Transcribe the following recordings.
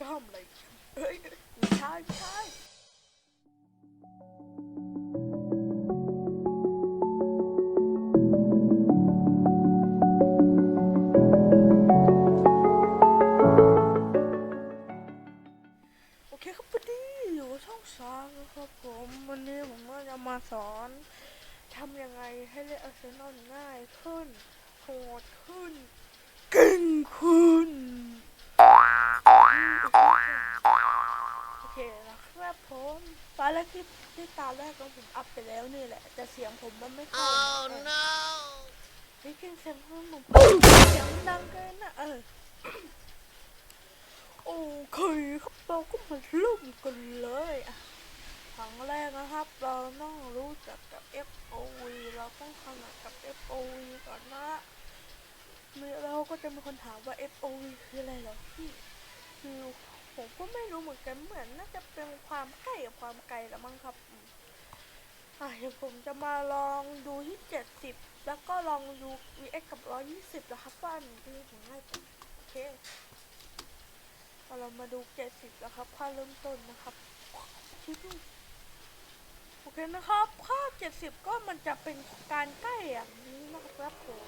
กล้ามอะไรเฮ้ยไม่ใช่ไม่ใช่โอเคครับพอดีอยู่ช่องสามนะครับผมวันนี้ผมก็จะมาสอนทำยังไงให้เล่นอาร์เซนอลง่ายขึ้นโหดขึ้นเก่งขึ้น โอเคนะครับผมตอนแรกที่ที่ตาแรกก็ผมอัพไปแล้วนี่แหละ แต่เสียงผมมันไม่เข้า Oh เออ no! ได้ยินเสียงผมผมเสียงดังเกินนะเออโอเคครับเราก็มาเริ่มกันเลยอะครั้งแรกนะครับ เราต้องรู้จักกับ FOV เราต้องขนาดกับ FOV ก่อนนะมีเราก็จะมีคนถามว่า FOV คืออะไรเหรอพี่ คือผมก็ไม่รู้เหมือนกันเหมือนน่าจะเป็นความใกล้กับความไกลละมั้งครับอะเดี๋ยวผมจะมาลองดูที่70แล้วก็ลองดู VX กับ120นะครับว่าอันไหนที่ผมง่ายกว่าโอเคเอเรามาดู70แล้วครับค่าเริ่มต้นนะครับโอเคนะครับค่า70ก็มันจะเป็นการใกล้อย่างนี้นะครับผม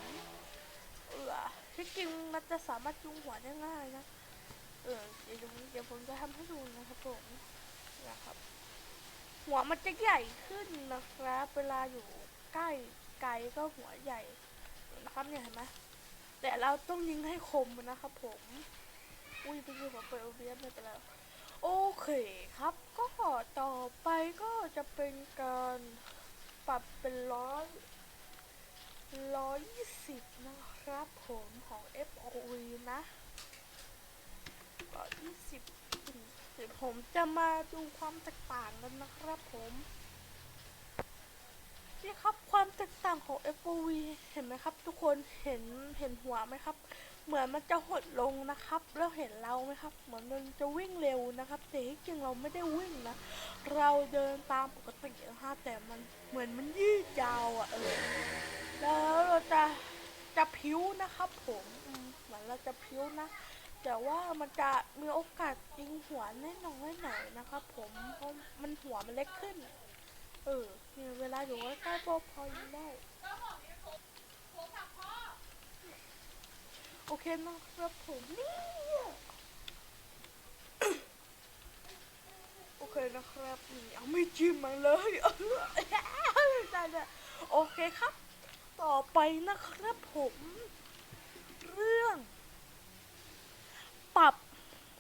เออที่จริงมันจะสามารถจุงหัวได้ง่ายนะ เออเดี๋ยวเดี๋ยวผมจะทำให้ดูนะครับผมนะครับ หัวมันจะใหญ่ขึ้นนะครับ เวลาอยู่ใกล้ไกลก็หัวใหญ่นะครับเนี่ยเห็นไหมแต่เราต้องยิงให้คมนะครับ ผม อุ้ยเมื่อกี้ผมเปิดโอเบียไม่เป็นไรโอเคครับ ก็ต่อไปก็จะเป็นการปรับเป็นร้อยร้อยยี่สิบนะครับผมของ FOV นะ ก็ยี่สิบเดี๋ยวผมจะมาดูความแตกต่างกันนะครับผมนี่ครับความแตกต่างของ FOV เห็นไหมครับ ทุกคนเห็นเห็นหัวไหมครับ เหมือนมันจะหดลงนะครับ แล้วเห็นเราไหมครับ เหมือนมันจะวิ่งเร็วนะครับ แต่ที่จริงเราไม่ได้วิ่งนะ เราเดินตามปกตินะคะแต่มันเหมือนมันยืดยาวอะ่ะเออแล้วเราจะจะพิ้วนะครับ ผมอืมเหมือนเราจะพิ้วนะ แต่ว่ามันจะมีโอกาสยิงหัวแน่นอยหน่อยนะครับ ผมเพราะมันหัวมันเล็กขึ้น เออเนี่ยเวลาอยู่ใกล้ๆก็พอยิงได้โอเคนะครับผมนี่โอเคนะครับนี่เอาไม่จิ้มมาเลยได้ได้โอเคครับ ต่อไปนะครับผม เรื่อง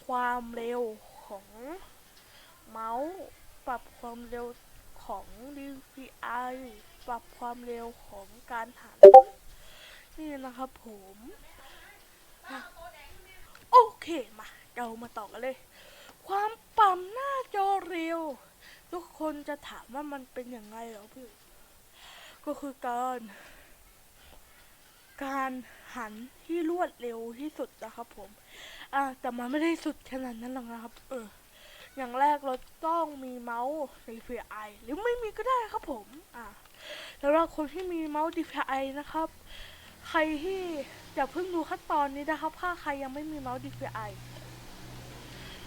ความเร็วของเมาส์ ปรับความเร็วของ DPI ปรับความเร็วของการหันนี่นะครับผม โอเคมาเรามาต่อกันเลย ความปั๊มหน้าจอเร็ว ทุกคนจะถามว่ามันเป็นยังไงเหรอพี่ ก็คือการ การหันที่รวดเร็วที่สุดนะครับผม อะแต่มันไม่ได้สุดขนาดนั้นหรอกนะครับ เออ อย่างแรกเราต้องมีเมาส์ DPI หรือไม่มีก็ได้ครับผม อะแล้วเราคนที่มีเมาส์ DPI นะครับ ใครที่อย่าเพิ่งดูขั้นตอนนี้นะครับ ถ้าใครยังไม่มีเมาส์ DPI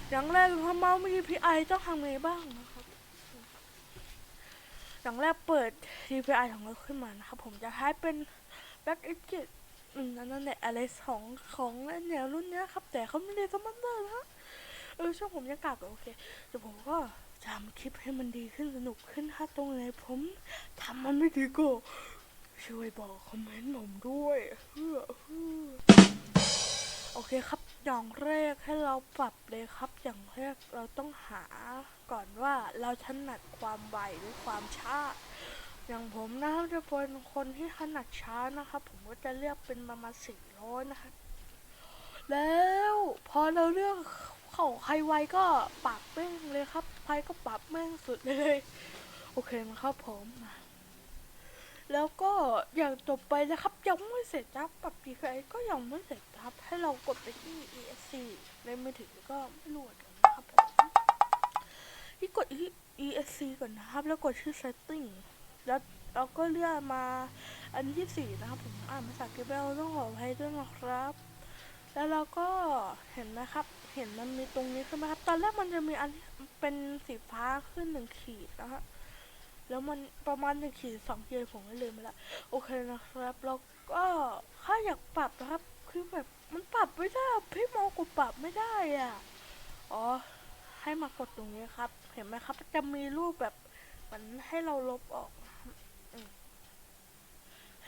อย่างแรกถ้าเมาส์ไมี DPI ต้องทำไงบ้างนะครับอย่างแรกเปิด DPI ของเราขึ้นมานะครับ ผมจะใช้เป็น Back e d g e อืม นั่นแหละอะไรของของแนวรุ่นเนี้ยครับ แต่เขาไม่ได้สมอนเตอร์นะเออช่วงผมยังกากอยู่โอเคเดี๋ยวผมก็จะทำคลิปให้มันดีขึ้นสนุกขึ้นถ้าตรงไหนผมทำมันไม่ดีก็ช่วยบอกคอมเมนต์ผมด้วยเฮ้อเฮ้อโอเคครับ อย่างแรกให้เราปรับเลยครับ อย่างแรกเราต้องหาก่อนว่าเราถนัดความไวหรือความช้า อย่างผมนะครับจะเป็นคนที่ถนัดช้านะครับ ผมก็จะเลือกเป็นประมาณสี่ร้อยนะครับ แล้วพอเราเลือกเของใครไวก็ปรับแม่งเลยครับใครก็ปรับแม่งสุดเลย โอเคนะครับผมแล้วก็อย่างจบไปนะครับ ยังไม่เสร็จครับปรับ DPI ก็ยังไม่เสร็จครับ ให้เรากดไปที่ ESC ในมือถือก็ไม่รู้เหมือนกันนะครับผมที่กดที่ ESC ก่อนนะครับ แล้วกดที่ setting แล้วเราก็เลื่อนมาอันที่สี่นะครับ ผมอ่านภาษาอังกเอาต้องขออภัยด้วยนะครับ แล้วเราก็เห็นนะครับ เห็นมันมีตรงนี้ขึ้นไหมครับ ตอนแรกมันจะมีอันเป็นสีฟ้าขึ้นหนึ่งขีดนะฮะแล้วมันประมาณหนึ่งขีดสองขีดผมก็ลืมไปละโอเคนะครับ แล้วก็ถ้าอยากปรับนะครับ คือแบบมันปรับไม่ได้พี่โมกูปรับไม่ได้อะอ๋อให้มากดตรงนี้ครับ เห็นไหมครับ จะมีรูปแบบเหมันให้เราลบออก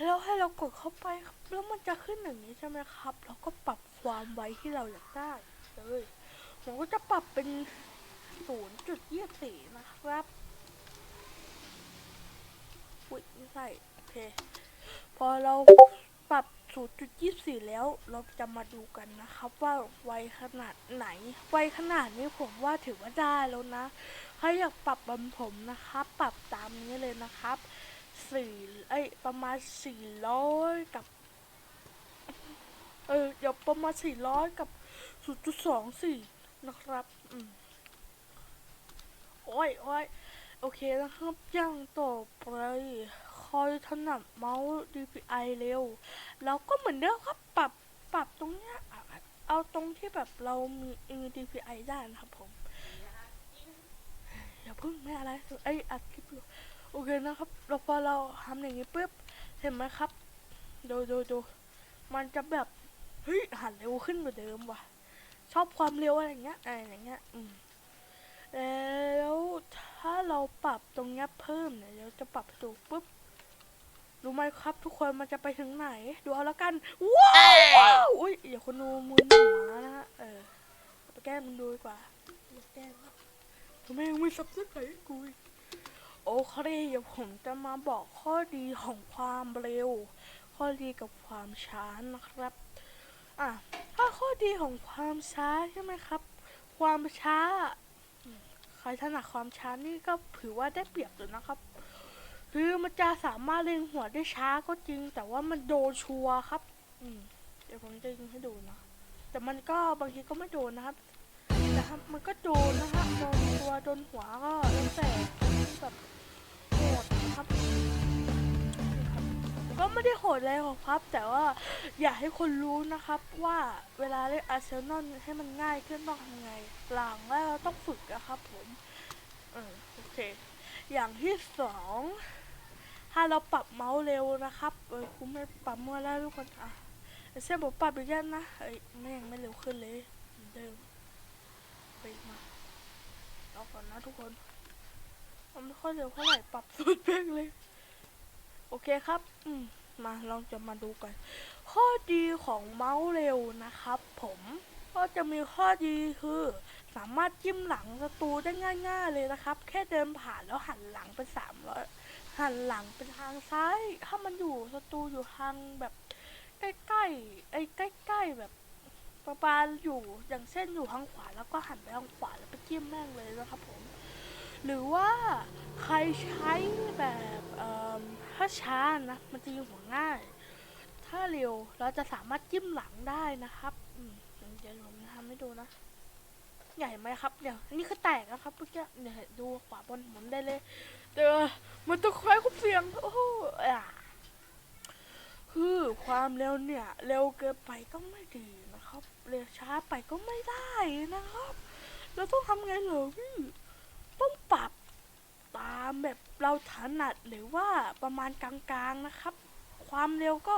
แล้วให้เรากดเข้าไปครับแล้วมันจะขึ้นอย่างนี้ใช่ไหมครับเราก็ปรับความไวที่เราอยากได้เลยผมก็จะปรับเป็นศูนย์จุดยี่สี่นะครับอุ้ยไม่ใช่โอเค พอเราปรับ0.24แล้วเราจะมาดูกันนะครับ ว่าไวขนาดไหน ไวขนาดนี้ผมว่าถือว่าได้แล้วนะใครอยากปรับบนผมนะครับ ปรับตามนี้เลยนะครับ สี่เอ้ยประมาณ400กับ เออเดี๋ยวประมาณ400กับ0.24นะครับ อืมโอ้ยโอ้ยโอเคนะครับย่างต่อไปคอยถนัดเมาส์ DPI เร็วแล้วก็เหมือนเดิมครับ ปรับ ปรับตรงเนี้ย เอาตรงที่แบบเรามีมี DPI ได้นะครับผม อย่าเพิ่งไม่อะไรไออัดคลิปอยู่ โอเคนะครับเราพอเราทำอย่างนี้ปุ๊บเห็นไหมครับดูดูดูมันจะแบบเฮ้ยหันเร็วขึ้นกว่าเดิมว่ะ ชอบความเร็วอะไรเงี้ยอะไรอย่างเงี้ยอืมแล้วถ้าเราปรับตรงเนี้ยเพิ่มเนี่ยเราจะปรับสูงปุ๊บรู้ไหมครับ ทุกคนมันจะไปถึงไหน ดูเอาแล้วกันว้าวอุ้ยอย่าคนดูมือหัวนะฮะเออไปแก้มันดูดีกว่าอย่าแก้ครับทำไมยังไม่ซับสไครต์กูอีก โอเคเดี๋ยวผมจะมาบอกข้อดีของความเร็ว ข้อดีกับความช้านะครับ อะ ถ้าข้อดีของความช้าใช่ไหมครับ ความช้า ใครถนัดความช้านี่ก็ถือว่าได้เปรียบเลยนะครับ คือมันจะสามารถเล็งหัวได้ช้าก็จริง แต่ว่ามันโดนชัวครับ อืม เดี๋ยวผมจะยิงให้ดูนะ แต่มันก็บางทีก็ไม่โดนนะครับ แต่ถ้ามันก็โดนนะฮะโดนตัวโดนหัวก็แล้วแต่แบบโหดนะครับก็ไม่ได้โหดเลยหรอกครับ แต่ว่าอยากให้คนรู้นะครับว่าเวลาเล่นอาร์เซนอลให้มันง่ายขึ้นต้องทำไงหลังแรกเราต้องฝึกนะครับผมเออโอเค อย่างที่สองถ้าเราปรับเมาส์เร็วนะครับเออกูไม่ปรับมั่วแล้วทุกคนอะไอ้เส้นผมปรับอีกแล้วนะเอ้ยแม่งไม่เร็วขึ้นเลยเหมือน เดิมไปมาเอาก่อนนะทุกคนมันไม่ค่อยเร็วเท่าไหร่ปรับสุดเพ่งเลย โอเคครับ อืมมาเราจะมาดูกัน ข้อดีของเมาส์เร็วนะครับ ผมก็จะมีข้อดีคือ สามารถจิ้มหลังศัตรูได้ง่าย ๆ เลยนะครับ แค่เดินผ่านแล้วหันหลังเป็นสามร้อยหันหลังเป็นทางซ้าย ถ้ามันอยู่ศัตรูอยู่ทางแบบ ใกล้ๆไอ้ใกล้ๆแบบ ประมาอยู่อย่างเช่นอยู่ทางขวาแล้วก็หันไปทางขวาแล้วไปจิ้มแม่งเลยนะครับผม หรือว่าใครใช้แบบเอ่อถ้าช้านะมันจะยิงหัวง่าย ถ้าเร็วเราจะสามารถจิ้มหลังได้นะครับอืมเดี๋ยวผมทำให้ดูนะใหญ่ไหมครับเดี๋ยวนี่คือแตกนะครับเมื่อกี้เนี่ยดูขวาบนผมได้เลยเดี๋ยวมันต้องคล้ายคุบเสียงโอ้โหอะ คือความเร็วเนี่ย เร็วเกินไปก็ไม่ดีนะครับ เร็วช้าไปก็ไม่ได้นะครับ เราต้องทำไงเหรอพี่ต้องปรับตามแบบเราถนัดหรือว่าประมาณกลางๆนะครับ ความเร็วก็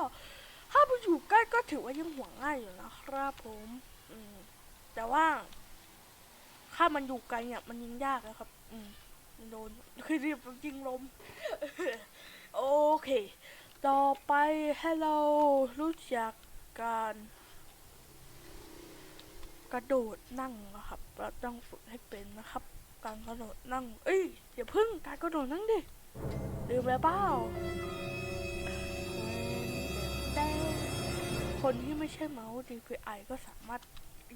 ถ้าไปอยู่ใกล้ก็ถือว่ายังห่วงง่ายอยู่นะครับผมอืมแต่ว่า ถ้ามันอยู่ไกลเนี่ยมันยิงยากนะครับ อืมโดนคือรีบยิงลม โอเค ต่อไปให้เรารู้จักการกระโดดนั่งนะครับ เราต้องฝึกให้เป็นนะครับ การกระโดดนั่ง เอ้ยอย่าพึ่งการกระโดดนั่งดิลืมแล้วเปล่าคนที่ไม่ใช่เมาส์ DPI ก็สามารถ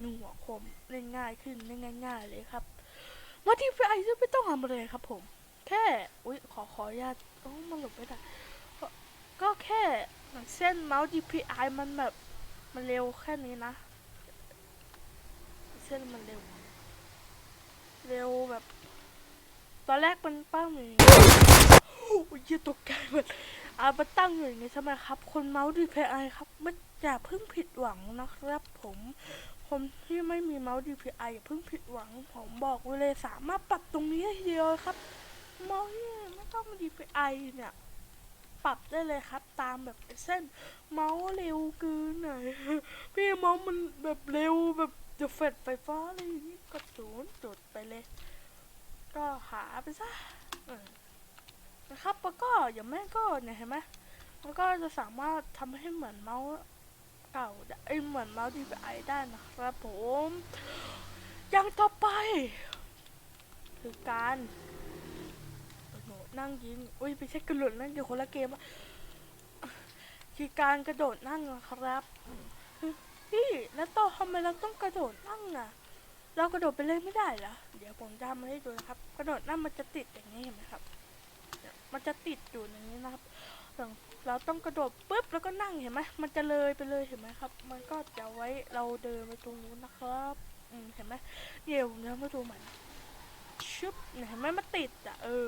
ยิงหัวคมเล่นง่ายขึ้นได้ง่าย ๆ เลยครับว่า DPI จะไม่ต้องทำอะไรครับผม แค่ อุ๊ย ขอขออนุญาตโอ้มันหลบไม่ได้ ก็แค่เส้นเมาส์ DPI มันแบบ มันเร็วแค่นี้นะ เส้นมันเร็ว เร็วแบบ ตอนแรกมันปั้งอย่างโอ้ยตกใจหมดอามันตั้งอยู่อย่างนี้ใช่ไหมครับ คนเมาส์ DPI ครับไม่อย่าเพิ่งผิดหวังนะครับผมผมที่ไม่มีเมาส์ DPI อย่าเพิ่งผิดหวัง ผมบอกไว้เลยสามารถปรับตรงนี้ได้เดียวครับ เมาส์ที่ไม่ต้อง DPI เนี่ย ปรับได้เลยครับ ตามแบบเส้น เมาส์เร็วเกินหน่อยพี่เมาส์มันแบบเร็วแบบจะเฟดไฟฟ้าอะไรอย่างนี้ก็ศูนย์จุดไปเลย ก็หาไปซะนะครับแล้วก็อย่างแม่ก็เนี่ยเห็นไหมมันก็จะสามารถทำให้เหมือนเมาส์เก่าได้เอ้ยเหมือนเมาส์ DPI ได้นะครับผม อย่างต่อไป คือการ นั่งยิง อุ้ยไม่ใช่กระโดดนั่งยิงคนละเกมอะคือการกระโดดนั่งนะครับพี่แล้วต่อทำไมเราต้องกระโดดนั่งอะเรากระโดดไปเลยไม่ได้เหรอ เดี๋ยวผมจะทำมาให้ดูนะครับ กระโดดนั่นมันจะติดอย่างนี้เห็นไหมครับ มันจะติดอยู่อย่างนี้นะครับเราเราต้องกระโดดปุ๊บแล้วก็นั่งเห็นไหมมันจะเลยไปเลยเห็นไหมครับ มันก็จะไว้เราเดินไปตรงนู้นนะครับอืมเห็นไหมเดี๋ยวผมจะมาดูใหม่ชึบเนี่ยเห็นไหมมันติดอะเออ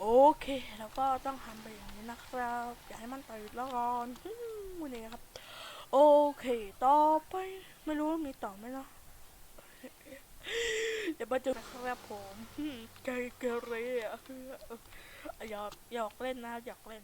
โอเค แล้วก็ต้องทำไปอย่างนี้นะครับ อย่าให้มันติดแล้วก่อนวันนี้ครับ โอเค ต่อไป ไม่รู้ว่ามีต่อไหมเนาะเดี๋ยวมาดูนะครับผมอืมไกเกเรอะหยอกหยอกเล่นนะหยอกเล่น